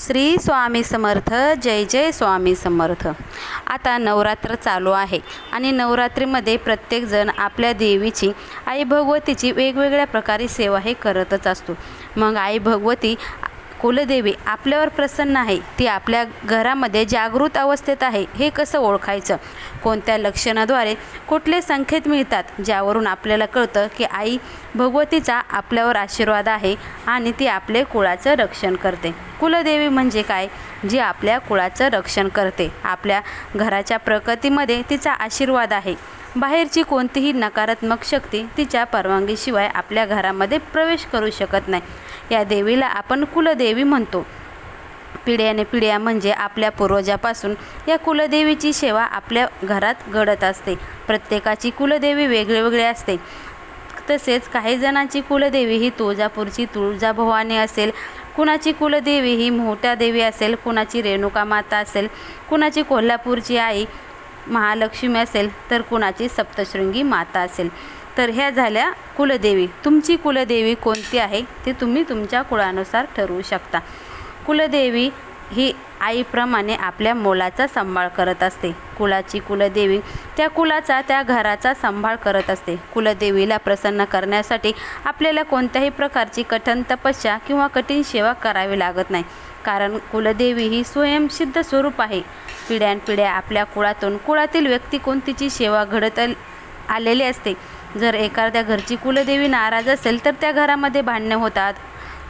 श्री स्वामी समर्थ जय जय स्वामी समर्थ. आता नवरात्र चालू आहे आणि नवरात्रीमध्ये प्रत्येकजण आपल्या देवीची आई भगवतीची वेगवेगळ्या प्रकारे सेवा हे करतच असतो. मग आई भगवती कुलदेवी आपल्यावर प्रसन्न आहे. ती आपल्या घरामध्ये जागृत अवस्थेत आहे. हे कसं ओळखायचं? कोणत्या लक्षणाद्वारे कुठले संकेत मिळतात? ज्यावरून आपल्याला कळतं की आई भगवतीचा आपल्यावर आशीर्वाद आहे आणि ती आपले कुळाचं रक्षण करते. कुलदेवी म्हणजे काय? जी आपल्या कुळाचं रक्षण करते. आपल्या घराच्या प्रगतीमध्ये तिचा आशीर्वाद आहे. बाहेरची कोणतीही नकारात्मक शक्ती तिच्या परवानगीशिवाय आपल्या घरामध्ये प्रवेश करू शकत नाही. या देवीला आपण कुलदेवी म्हणतो. पिढ्याने पिढ्या म्हणजे आपल्या पूर्वजापासून या कुलदेवीची सेवा आपल्या घरात घडत असते. प्रत्येकाची कुलदेवी वेगळी असते. तसेच काही जणांची कुलदेवी ही तुळजापूरची तुळजाभवानी असेल कुणाची कुलदेवी ही मोठ्या देवी असेल कुणाची रेणुका माता असेल कुणाची कोल्हापूरची आई महालक्ष्मी असेल तर कुणाची सप्तशृंगी माता असेल. तर ह्या झाल्या कुलदेवी. तुमची कुलदेवी कोणती आहे ते तुम्ही तुमच्या कुळानुसार ठरवू शकता. कुलदेवी ही आईप्रमाणे आपल्या मोलाचा सांभाळ करत असते. कुलाची कुलदेवी त्या कुलाचा त्या घराचा सांभाळ करत असते. कुलदेवीला प्रसन्न करण्यासाठी आपल्याला कोणत्याही प्रकारची कठीण तपस्या किंवा कठीण सेवा करावी लागत नाही. कारण कुलदेवी ही स्वयंसिद्ध स्वरूप आहे. पिढ्यानपिढ्या आपल्या कुळातून कुळातील व्यक्ती कोणतीची सेवा घडत आलेली असते. जर एखाद्या घरची कुलदेवी नाराज असेल तर त्या घरामध्ये भांडणं होतात.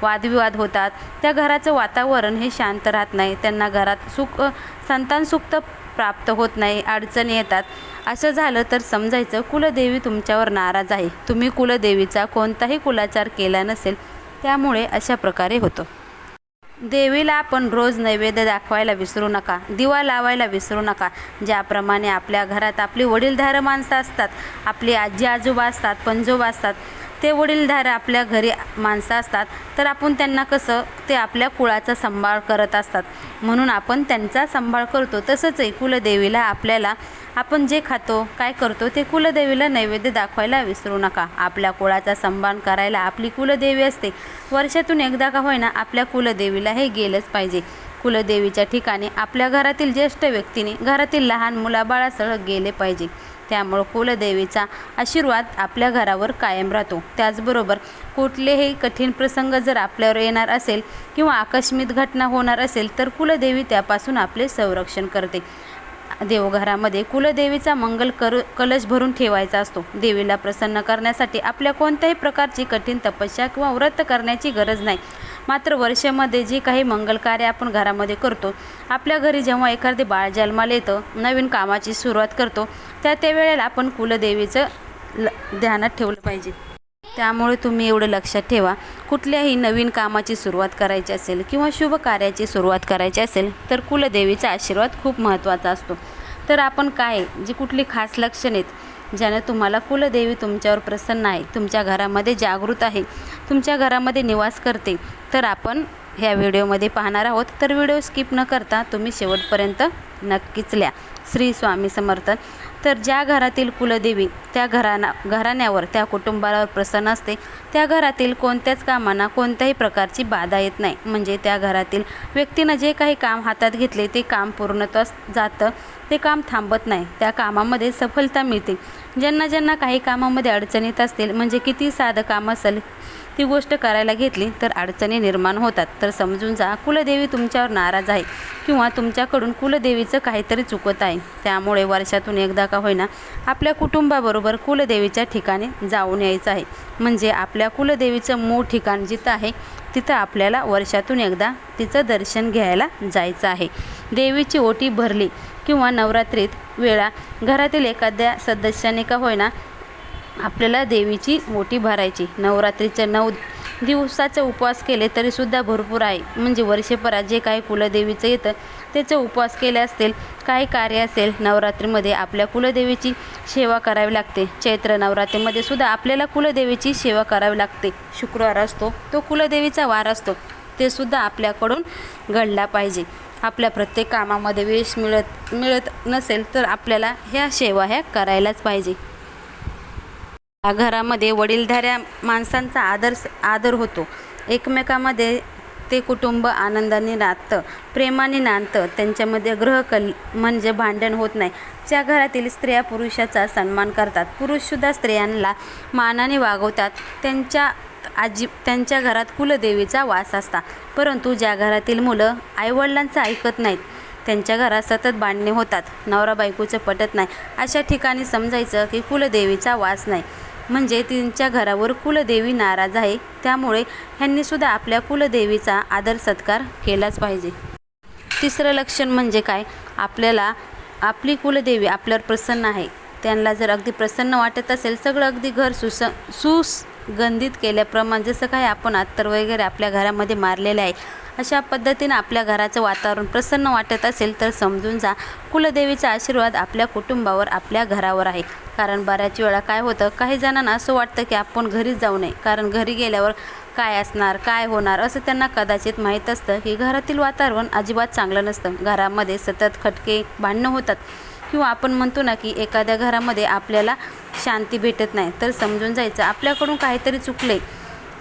वादविवाद होतात. त्या घराचं वातावरण हे शांत राहत नाही. त्यांना घरात सुख संतान सुख प्राप्त होत नाही. अडचणी येतात. असं झालं तर समजायचं कुलदेवी तुमच्यावर नाराज आहे. तुम्ही कुलदेवीचा कोणताही कुलाचार केला नसेल त्यामुळे अशा प्रकारे होतं. देवीला आपण रोज नैवेद्य दाखवायला विसरू नका. दिवा लावायला विसरू नका. ज्याप्रमाणे आपल्या घरात आपली वडीलधारं माणसं असतात आपली आजी आजोबा असतात पंजोबा असतात ते वडीलधार आपल्या घरी माणसं असतात तर आपण त्यांना कसं ते आपल्या कुळाचा सांभाळ करत असतात. म्हणून आपण त्यांचा सांभाळ करतो. तसंच आहे कुलदेवीला आपल्याला आपण जे खातो काय करतो ते कुलदेवीला नैवेद्य दाखवायला विसरू नका. आपल्या कुळाचा सांभाळ करायला आपली कुलदेवी असते. वर्षातून एकदा का होईना आपल्या कुलदेवीला हे गेलंच पाहिजे. कुलदेवीच्या ठिकाणी आपल्या घरातील ज्येष्ठ व्यक्तीने घरातील लहान मुलाबाळासह गेले पाहिजे. त्यामुळं कुलदेवीचा आशीर्वाद आपल्या घरावर कायम राहतो. त्याचबरोबर कुठलेही कठीण प्रसंग जर आपल्यावर येणार असेल किंवा आकस्मित घटना होणार असेल तर कुलदेवी त्यापासून आपले संरक्षण करते. देवघरामध्ये कुलदेवीचा मंगल कर कलश भरून ठेवायचा असतो. देवीला प्रसन्न करण्यासाठी आपल्या कोणत्याही प्रकारची कठीण तपस्या किंवा व्रत करण्याची गरज नाही. मात्र वर्षामध्ये जे काही मंगल कार्य आपण घरामध्ये करतो आपल्या घरी जेव्हा एखादे बाळ जन्माला येतं नवीन कामाची सुरुवात करतो त्या त्या वेळेला आपण कुलदेवीचं ल ध्यानात ठेवलं पाहिजे. त्यामुळे तुम्ही एवढं लक्षात ठेवा. कुठल्याही नवीन कामाची सुरुवात करायची असेल किंवा शुभ कार्याची सुरुवात करायची असेल तर कुलदेवीचा आशीर्वाद खूप महत्त्वाचा असतो. तर आपण काय जी कुठली खास लक्षण आहेत ज्याने तुम्हाला कुलदेवी तुमच्यावर प्रसन्न आहे तुमच्या घरामध्ये जागृत आहे तुमच्या घरामध्ये निवास करते. तर आपण ह्या व्हिडिओमध्ये पाहणार आहोत. तर व्हिडिओ स्किप न करता तुम्ही शेवटपर्यंत नक्कीच ल्या श्री स्वामी समर्थन तर ज्या घरातील कुलदेवी त्या घराना घराण्यावर त्या कुटुंबावर प्रसन्न असते त्या घरातील कोणत्याच कामांना कोणत्याही प्रकारची बाधा येत नाही. म्हणजे त्या घरातील व्यक्तीनं जे काही काम हातात घेतले ते काम पूर्णत्वास जातं ते काम थांबत नाही. त्या कामामध्ये सफलता मिळते. ज्यांना ज्यांना काही कामामध्ये अडचणीत असतील म्हणजे किती साधं काम असेल ती गोष्ट करायला घेतली तर अडचणी निर्माण होतात. तर समजून जा कुलदेवी तुमच्यावर नाराज आहे किंवा तुमच्याकडून कुलदेवीचं काहीतरी चुकत आहे. त्यामुळे वर्षातून एकदा का होईना आपल्या कुटुंबाबरोबर कुलदेवीच्या ठिकाणी जाऊन यायचं आहे. म्हणजे आपल्या कुलदेवीचं मूळ ठिकाण जिथं आहे तिथं आपल्याला वर्षातून एकदा तिचं दर्शन घ्यायला जायचं आहे. देवीची ओटी भरली किंवा नवरात्रीत वेळा घरातील एखाद्या सदस्याने का होईना आपल्याला देवीची ओटी भरायची. नवरात्रीचे नऊ दिवसाचे उपवास केले तरीसुद्धा भरपूर आहे. म्हणजे वर्षभरात जे काही कुलदेवीचं येतं त्याचे उपवास केले असतील काही कार्य असेल नवरात्रीमध्ये आपल्या कुलदेवीची सेवा करावी लागते. चैत्र नवरात्रीमध्ये सुद्धा आपल्याला कुलदेवीची सेवा करावी लागते. शुक्रवार असतो तो कुलदेवीचा वार असतो. ते सुद्धा आपल्याकडून घडला पाहिजे. आपल्या प्रत्येक कामामध्ये वेश मिळत मिळत नसेल तर आपल्याला ह्या सेवा ह्या करायलाच पाहिजे. घरामध्ये वडीलधाऱ्या माणसांचा आदर आदर होतो. एकमेकामध्ये ते कुटुंब आनंदाने नातं प्रेमाने नांदतं त्यांच्यामध्ये ग्रहकल म्हणजे भांडण होत नाही. ज्या घरातील स्त्रिया पुरुषाचा सन्मान करतात पुरुषसुद्धा स्त्रियांना मानाने वागवतात. त्यांच्या आजी त्यांच्या घरात कुलदेवीचा वास असता. परंतु ज्या घरातील मुलं आईवडिलांचं ऐकत नाहीत त्यांच्या घरात सतत भांडणे होतात. नवरा बायकोचं पटत नाही. अशा ठिकाणी समजायचं की कुलदेवीचा वास नाही. म्हणजे त्यांच्या घरावर कुलदेवी नाराज आहे. त्यामुळे ह्यांनीसुद्धा आपल्या कुलदेवीचा आदर सत्कार केलाच पाहिजे. तिसरं लक्षण म्हणजे काय? आपल्याला आपली कुलदेवी आपल्यावर प्रसन्न आहे. त्यांना जर अगदी प्रसन्न वाटत असेल सगळं अगदी घर सुस सुगंधित केल्याप्रमाणे जसं काय आपण अत्तर वगैरे आपल्या घरामध्ये मारलेले आहे अशा पद्धतीनं आपल्या घराचं वातावरण प्रसन्न वाटत असेल तर समजून जा कुलदेवीचा आशीर्वाद आपल्या कुटुंबावर आपल्या घरावर आहे. कारण बऱ्याच वेळा काय होतं काही जणांना असं वाटतं की आपण घरीच जाऊ नये. कारण घरी गेल्यावर काय असणार काय होणार असं त्यांना कदाचित माहीत असतं की घरातील वातावरण अजिबात चांगलं नसतं. घरामध्ये सतत खटके भांडणं होतात. किंवा आपण म्हणतो ना की एखाद्या घरामध्ये आपल्याला शांती भेटत नाही. तर समजून जायचं आपल्याकडून काहीतरी चुकले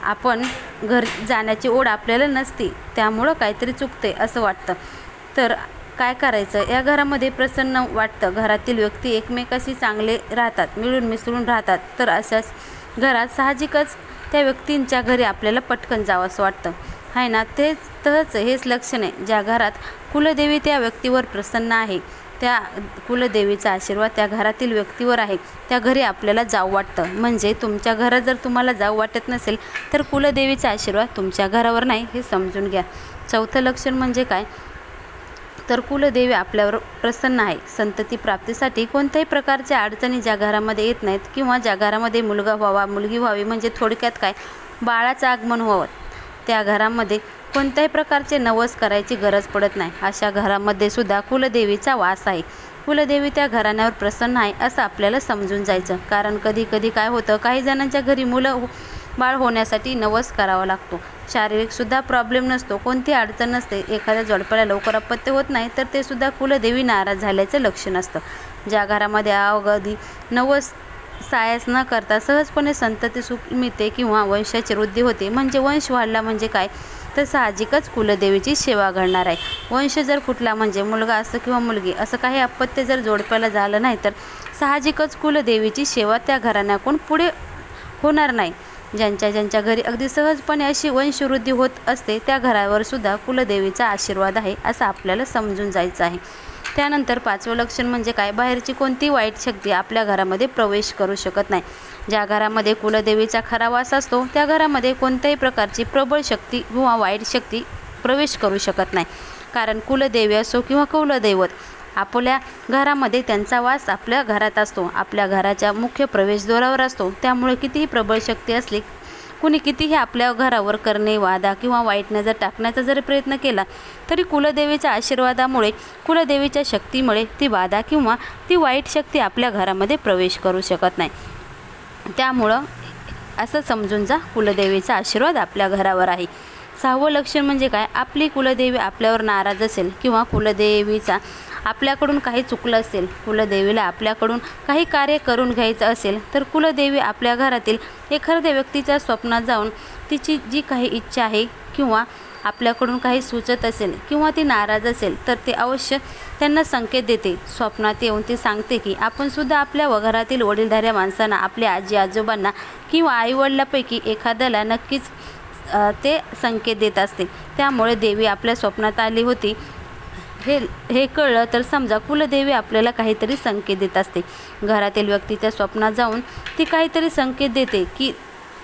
आपण घर जाण्याची ओढ आपल्याला नसती त्यामुळं काहीतरी चुकते असं वाटतं. तर काय करायचं? या घरामध्ये प्रसन्न वाटतं. घरातील व्यक्ती एकमेकाशी चांगले राहतात मिळून मिसळून राहतात. तर अशाच घरात साहजिकच त्या व्यक्तींच्या घरी आपल्याला पटकन जावं असं वाटतं. आहे ना? तेच तहच हेच लक्षण आहे. ज्या घरात कुलदेवी त्या व्यक्तीवर प्रसन्न आहे त्या कुलदेवीचा आशीर्वाद त्या घरातील व्यक्तीवर आहे. त्या घरी आपल्याला जाऊ वाटतं. म्हणजे तुमच्या घरात जर तुम्हाला जाऊ वाटत नसेल तर कुलदेवीचा आशीर्वाद तुमच्या घरावर नाही हे समजून घ्या. चौथं लक्षण म्हणजे काय? तर कुलदेवी आपल्यावर प्रसन्न आहे. संतती प्राप्तीसाठी कोणत्याही प्रकारच्या अडचणी ज्या घरामध्ये येत नाहीत किंवा ज्या घरामध्ये मुलगा व्हावा मुलगी व्हावी म्हणजे थोडक्यात काय? बाळाचं आगमन व्हावं. त्या घरामध्ये कोणत्याही प्रकारचे नवस करायची गरज पडत नाही. अशा घरामध्ये सुद्धा कुलदेवीचा वास आहे. कुलदेवी त्या घराण्यावर प्रसन्न आहे असं आपल्याला समजून जायचं. कारण कधी कधी काय होतं काही जणांच्या घरी मुलं बाळ होण्यासाठी नवस करावा लागतो. शारीरिकसुद्धा प्रॉब्लेम नसतो. कोणती अडचण नसते. एखाद्या जोडप्याला लवकर अपत्य होत नाही तर ते सुद्धा कुलदेवी नाराज झाल्याचं लक्षण असतं. ज्या घरामध्ये अवघडी नवस सायास न करता सहजपणे संतती सुख मिळते किंवा वंशाची वृद्धी होते. म्हणजे वंश वाढला म्हणजे काय? तर साहजिकच कुलदेवीची सेवा घडणार आहे. वंश जर कुठला म्हणजे मुलगा असं किंवा मुलगी असं काही अपत्य जर जोडप्याला झालं नाही तर साहजिकच कुलदेवीची सेवा त्या घराण्याकडून पुढे होणार नाही. ज्यांच्या ज्यांच्या घरी अगदी सहजपणे अशी वंशवृद्धी होत असते त्या घरावर सुद्धा कुलदेवीचा आशीर्वाद आहे असं आपल्याला समजून जायचं आहे. त्यानंतर पाचवं लक्षण म्हणजे काय? बाहेरची कोणती वाईट शक्ती आपल्या घरामध्ये प्रवेश करू शकत नाही. ज्या घरामध्ये कुलदेवीचा खरा वास असतो त्या घरामध्ये कोणत्याही प्रकारची प्रबळ शक्ती किंवा वाईट शक्ती प्रवेश करू शकत नाही. कारण कुलदेवी असो किंवा कुलदैवत आपल्या घरामध्ये त्यांचा वास आपल्या घरात असतो. आपल्या घराच्या मुख्य प्रवेशद्वारावर असतो. त्यामुळे कितीही प्रबळ शक्ती असली कुणी कितीही आपल्या घरावर करणे वादा किंवा वाईट नजर टाकण्याचा जरी प्रयत्न केला तरी कुलदेवीच्या आशीर्वादामुळे कुलदेवीच्या शक्तीमुळे ती वादा किंवा ती वाईट शक्ती आपल्या घरामध्ये प्रवेश करू शकत नाही. त्यामुळं असं समजून जा कुलदेवीचा आशीर्वाद आपल्या घरावर आहे. सहावं लक्षण म्हणजे काय? आपली कुलदेवी आपल्यावर नाराज असेल किंवा कुलदेवीचा आपल्याकडून काही चुकलं असेल कुलदेवीला आपल्याकडून काही कार्य करून घ्यायचं असेल तर कुलदेवी आपल्या घरातील एखाद्या व्यक्तीच्या स्वप्नात जाऊन तिची जी काही इच्छा आहे किंवा आपल्याकडून काही सुचत असेल किंवा ती नाराज असेल तर ते अवश्य त्यांना संकेत देते. स्वप्नात येऊन ती सांगते की आपणसुद्धा आपल्या वघरातील घरातील वडीलधाऱ्या माणसांना आपल्या आजी आजोबांना किंवा आईवडिलापैकी एखाद्याला नक्कीच ते संकेत देत असते. त्यामुळे देवी आपल्या स्वप्नात आली होती. हे हे कळलं तर समजा कुलदेवी आपल्याला काहीतरी संकेत देत असते. घरातील व्यक्तीच्या स्वप्नात जाऊन ती काहीतरी संकेत देते की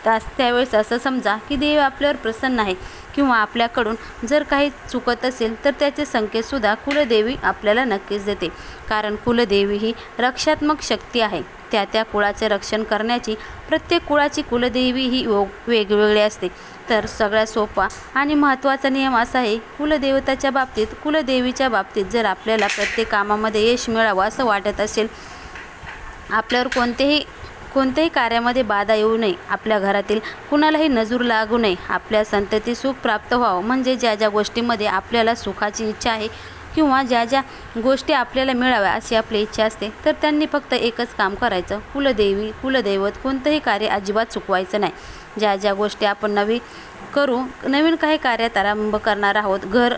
त्यास त्यावेळेस असं समजा की देव आपल्यावर प्रसन्न आहे किंवा आपल्याकडून जर काही चुकत असेल तर त्याचे संकेतसुद्धा कुलदेवी आपल्याला नक्कीच देते. कारण कुलदेवी ही रक्षात्मक शक्ती आहे. त्या त्या कुळाचे रक्षण करण्याची प्रत्येक कुळाची कुलदेवी ही योग वेगवेगळी असते. तर सगळ्यात सोपा आणि महत्त्वाचा नियम असा आहे कुलदेवताच्या बाबतीत कुलदेवीच्या बाबतीत जर आपल्याला प्रत्येक कामामध्ये यश मिळावं असं वाटत असेल आपल्यावर कोणतेही कोणत्याही कार्यामध्ये बाधा येऊ नये. आपल्या घरातील कुणालाही नजूर लागू नये. आपल्या संतती सुख प्राप्त व्हावं. म्हणजे ज्या ज्या गोष्टीमध्ये आपल्याला सुखाची इच्छा आहे किंवा ज्या ज्या गोष्टी आपल्याला मिळाव्या अशी आपली इच्छा असते तर त्यांनी फक्त एकच काम करायचं. कुलदेवी कुलदैवत कोणतंही कार्य अजिबात चुकवायचं नाही. ज्या ज्या गोष्टी आपण नवी करू नवीन काही कार्यात आरंभ करणार आहोत घर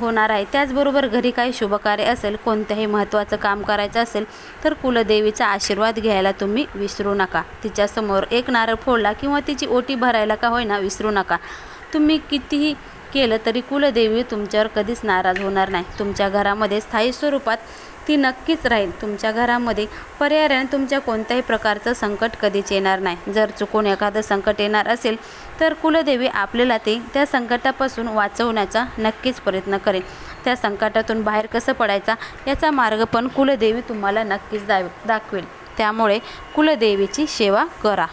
होणार आहे त्याचबरोबर घरी काही शुभकार्य असेल कोणत्याही महत्त्वाचं काम करायचं असेल तर कुलदेवीचा आशीर्वाद घ्यायला तुम्ही विसरू नका. तिच्यासमोर एक नारळ फोडला किंवा तिची ओटी भरायला का होईना विसरू नका. तुम्ही कितीही केलं तरी कुलदेवी तुमच्यावर कधीच नाराज होणार नाही. तुमच्या घरामध्ये स्थायी स्वरूपात ती नक्कीच राहील. तुमच्या घरामध्ये पर्यायाने तुमच्या कोणत्याही प्रकारचं संकट कधीच येणार नाही. जर चुकून एखादं संकट येणार असेल तर कुलदेवी आपल्याला ते त्या संकटापासून वाचवण्याचा नक्कीच प्रयत्न करेल. त्या संकटातून बाहेर कसं पडायचा याचा मार्ग पण कुलदेवी तुम्हाला नक्कीच दाव दाखवेल. त्यामुळे कुलदेवीची सेवा करा.